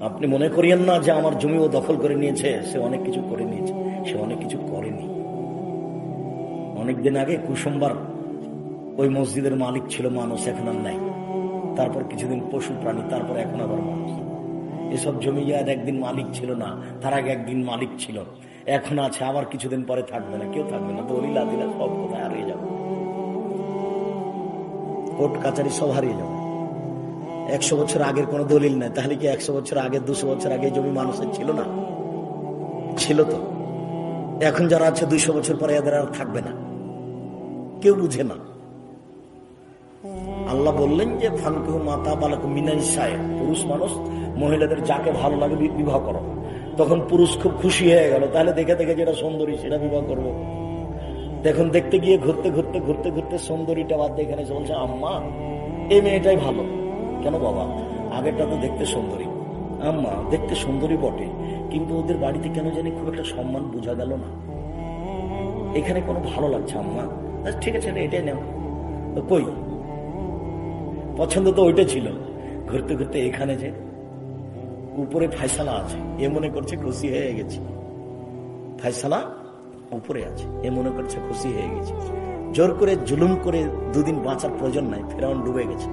আপনি মনে করিয়েন না যে আমার জমি ও দখল করে নিয়েছে, সে অনেক কিছু করে নিয়েছে, সে অনেক কিছু করেনি। অনেকদিন আগে কুসুম্বার ওই মসজিদের মালিক ছিল মানুষ, এখন আর নাই। তারপর কিছুদিন পশু প্রাণী, তারপর এখন আবার মানুষ। এসব জমি আর একদিন মালিক ছিল না, তার আগে একদিন মালিক ছিল। এখন আছে, আবার কিছুদিন পরে থাকবে না, কেউ থাকবে না। দলিল আদিলা সব কোথায় হারিয়ে যাবে? কোর্ট, কাচারি সব হারিয়ে যাবে। একশো বছর আগের কোনো দলিল নাই। তাহলে কি একশো বছর আগে, দুশো বছর আগে জমি মানুষের ছিল না? ছিল তো। এখন যারা আছে দুইশো বছর পরে এদের আর থাকবে না। কেউ বুঝে না। আল্লাহ বললেন যে ফানকু মাতা বালাকু মিনাই সাহেব পুরুষ মানুষ, মহিলাদের যাকে ভালো লাগে বিবাহ করো। তখন পুরুষ খুব খুশি হয়ে গেল। তাহলে দেখে দেখে যেটা সুন্দরী, সেটা বিবাহ করব। দেখুন, দেখতে গিয়ে ঘুরতে ঘুরতে ঘুরতে ঘুরতে সুন্দরীটা বাদ এখানে বলছে আম্মা, এই মেয়েটাই ভালো। কেন বাবা? আগেরটা তো দেখতে সুন্দরী। আম্মা, দেখতে সুন্দরী বটে, কিন্তু ওদের বাড়িতে কেন জানি খুব একটা সম্মান বোঝা গেল না। এখানে কোনো ভালো লাগছে আম্মা। ঠিক আছে এটাই নেও। কই? পছন্দ তো ওইটা ছিল। ঘুরতে ঘুরতে এখানে যে উপরে ফাইসালা আছে, এ মনে করছে খুশি হয়ে গেছে। ফাইসালা উপরে আছে, এ মনে করছে খুশি হয়ে গেছে। জোর করে জুলুম করে দুদিন বাঁচার প্রয়োজন নাই, ফেরাউন ডুবে গেছে।